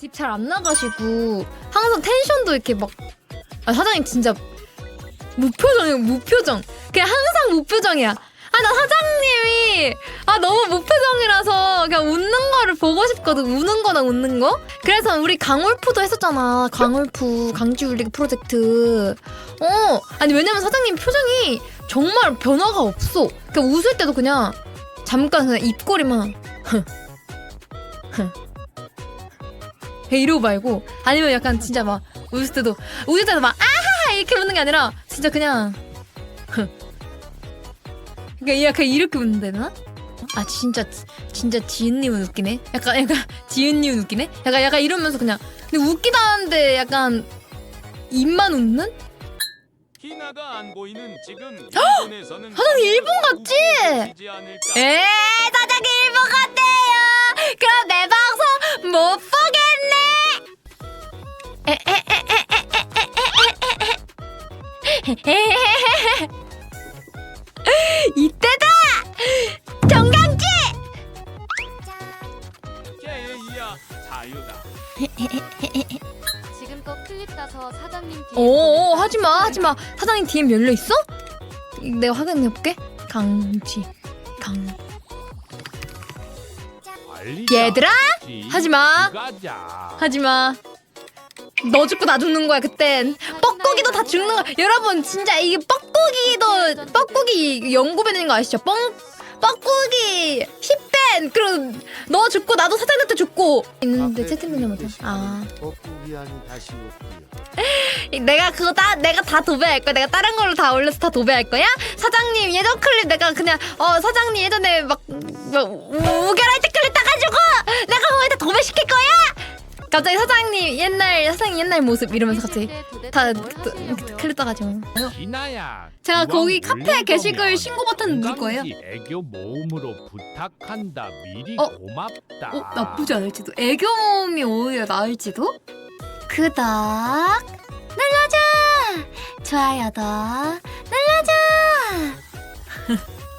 집 잘 안 나가시고 항상 텐션도 이렇게 막 아, 사장님 진짜 무표정이에요 무표정. 그냥 항상 무표정이야. 아 나 사장님이 아 너무 무표정이라서 그냥 웃는 거를 보고 싶거든. 우는 거나 웃는 거? 그래서 우리 강울프도 했었잖아. 강울프 강지 울리기 프로젝트. 어 아니 왜냐면 사장님 표정이 정말 변화가 없어. 그냥 웃을 때도 그냥 잠깐 그냥 입꼬리만 이러고 말고 아니면 약간 진짜 막 웃을 때도 웃을 때도 막 아하하 이렇게 웃는 게 아니라 진짜 그냥 그러니까 약간 이렇게 해야 되나? 아 진짜 진짜 지은님은 웃기네. 약간 약간 지은님은 웃기네. 약간 약간 이러면서 그냥 근데 웃기다는데 약간 입만 웃는? 희나가 안 보이는 지금 일본에서는 사장님, 일본 않을까? 에 이때다 정강지. 게이야 자유다. 지금껏 클립 따서 사장님 뒤에 오 보냈다. 하지마 하지마 사장님 DM 열려 있어? 내가 확인해 볼게. 강지 강 얘들아 하지마. 하지마. 너 죽고 나 죽는 거야 그땐 뻐꾸기도 다 죽는 거야 여러분 진짜 이게 뻐꾸기도 뻐꾸기 연구밴인 거 아시죠 뻥 뻐꾸기 10밴 그리고 너 죽고 나도 사장님한테 죽고 있는데 채팅방에 못해 아 뻐꾸기하니 다시 올게요. 내가 그거 다 내가 다 도배할 거야. 내가 다른 걸로 다 올려서 다 도배할 거야. 사장님 예전 클립 내가 그냥 어 사장님 예전에 막, 막 우- 우결할 때 클립 따가지고 내가 거기다 도배시킬 거야. 갑자기 사장님 옛날 사장님 옛날 모습 이러면서 갑자기 다 그- 클립 따가지고. 희나야. 제가 거기 카페 게시글 신고 버튼 누를 거예요. 애교 모음으로 부탁한다. 미리 어? 고맙다. 어 나쁘지 않을지도. 애교 모음이 오히려 나을지도. 구독 눌러줘. 좋아요도 눌러줘.